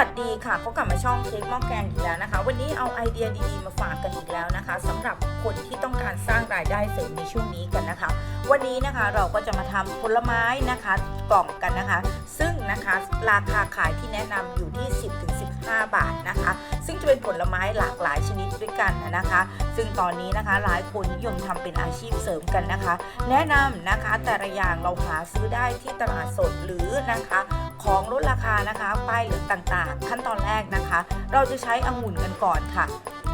วัสดีค่ะก็กลับมาช่องเค้กหม้อแกงอีกแล้วนะคะ วันนี้เอาไอเดียดีๆมาฝากกันอีกแล้วนะคะสำหรับคนที่ต้องการสร้างรายได้เสริมในช่วงนี้กันนะคะ วันนี้นะคะเราก็จะมาทำผลไม้นะคะกล่องกันนะคะ ซึ่งนะคะราคาขายที่แนะนำอยู่ที่ 10-15 5 บาทนะคะ ซึ่งจะเป็นผลไม้หลากหลายชนิดด้วยกันนะคะ ซึ่งตอนนี้นะคะหลายคนนิยมทำเป็นอาชีพเสริมกันนะคะ แนะนำนะคะแต่ละอย่างเราหาซื้อได้ที่ตลาดสดหรือนะคะของลดราคานะคะป้ายเหลืองต่างๆ ขั้นตอนแรกนะคะ เราจะใช้องุ่นกันก่อนค่ะ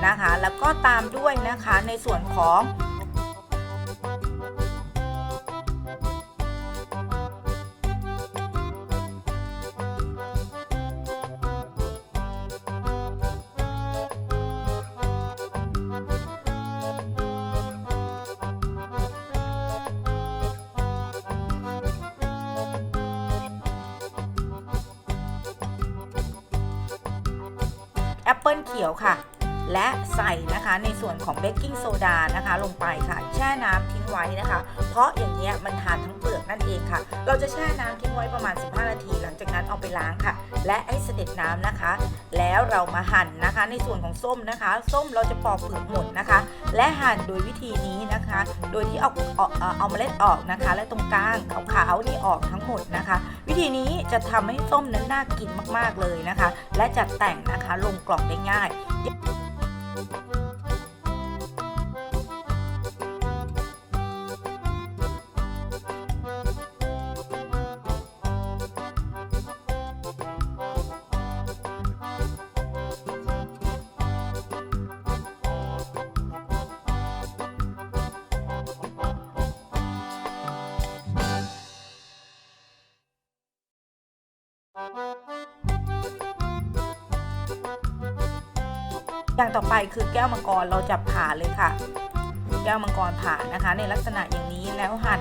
นะคะ แล้วก็ตามด้วยนะคะในส่วนของ แอปเปิลเขียวค่ะ และใส่นะคะในส่วนของเบกกิ้งโซดานะคะ ลงไปค่ะ แช่น้ำทิ้งไว้นะคะ เพราะอย่างเงี้ยมันทานทั้งเปลือกนั่นเองค่ะ เราจะแช่น้ำทิ้งไว้ประมาณ 15 นาทีหลังจากนั้น เอาไปล้างค่ะ และให้เสด็จน้ำนะคะ แล้วเรามาหั่นนะคะ ในส่วนของส้มนะคะ ส้มเราจะปอกเปลือกหมดนะคะ และหั่นโดยวิธีนี้นะคะ โดยที่เอาเอาเอาเมล็ดออกนะคะ และตรงกลางขาวๆนี่ออกทั้งหมดนะคะ วิธีนี้จะทำให้ส้มนั้นน่ากินมากๆเลยนะคะ และจัดแต่งนะคะลงกล่องได้ง่าย อย่างต่อไปคือแก้วมังกรเราจะผ่าเลยค่ะ แก้วมังกรผ่านะคะ ในลักษณะอย่างนี้แล้วหั่น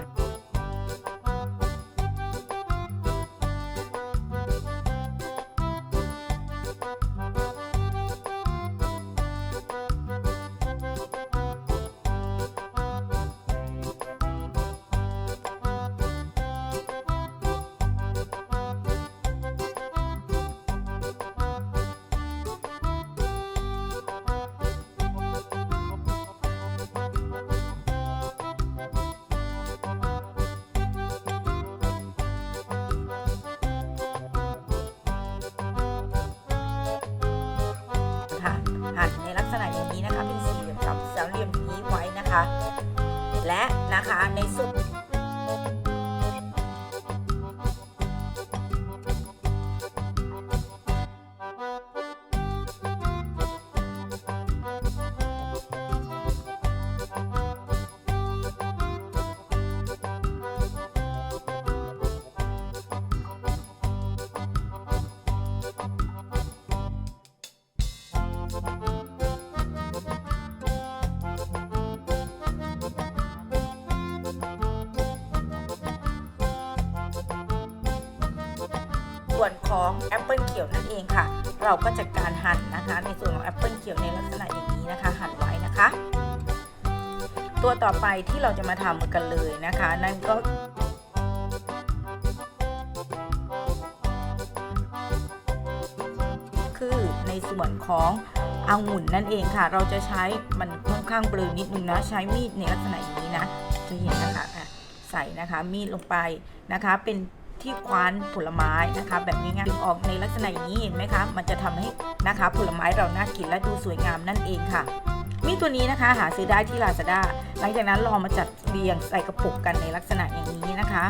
นะคะ และนะคะในส่วน ส่วนของแอปเปิลเขียวนั่นเองค่ะ เราก็จัดการหั่นนะคะ ในส่วนของแอปเปิลเขียวในลักษณะอย่างนี้นะคะ หั่นไว้นะคะ ตัวต่อไปที่เราจะมาทำกันเลยนะคะ นั่นก็คือในส่วนขององุ่นนั่นเองค่ะ เราจะใช้มันค่อนข้างเบลอนิดนึงนะ ใช้มีดในลักษณะอย่างนี้นะ จะเห็นนะคะอะใส่นะคะมีดลงไปนะคะ เป็น ที่คว้านผลไม้นะคะ แบบง่ายๆดึงออกในลักษณะอย่างนี้เห็นไหมคะ มันจะทำให้นะคะผลไม้เราน่ากินและดูสวยงามนั่นเองค่ะมีตัวนี้นะคะหาซื้อได้ที่ Lazada หลังจากนั้นลองมาจัดเรียงใส่กระปุกกันในลักษณะอย่างนี้นะคะ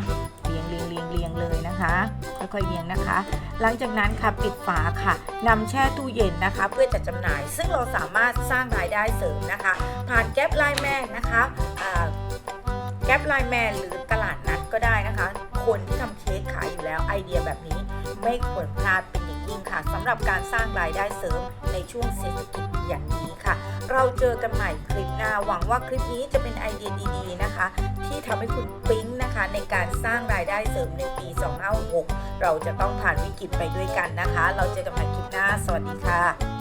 เรียงเรียงเรียงเรียงเลยนะคะ ค่อยๆเรียงนะคะ หลังจากนั้นค่ะปิดฝาค่ะนำแช่ตู้เย็นนะคะ เพื่อจัดจำหน่าย ซึ่งเราสามารถสร้างรายได้เสริมนะคะ ผ่านแก๊ปไลน์แมนนะคะแก๊ปไลน์แมนหรือตลาดนัดก็ได้นะคะ คนที่ทำ ขายอยู่แล้วไอเดียแบบนี้ไม่ควรพลาดเป็นอย่างยิ่งค่ะสำหรับการสร้างรายได้เสริมในช่วงเศรษฐกิจอย่างนี้ค่ะ เราเจอกันใหม่คลิปหน้าหวังว่าคลิปนี้จะเป็นไอเดียดีๆนะคะ ที่ทำให้คุณปิ๊งนะคะ ในการสร้างรายได้เสริมในปี 2566 เราจะต้องผ่านวิกฤตไปด้วยกันนะคะ เราเจอกันใหม่คลิปหน้า สวัสดีค่ะ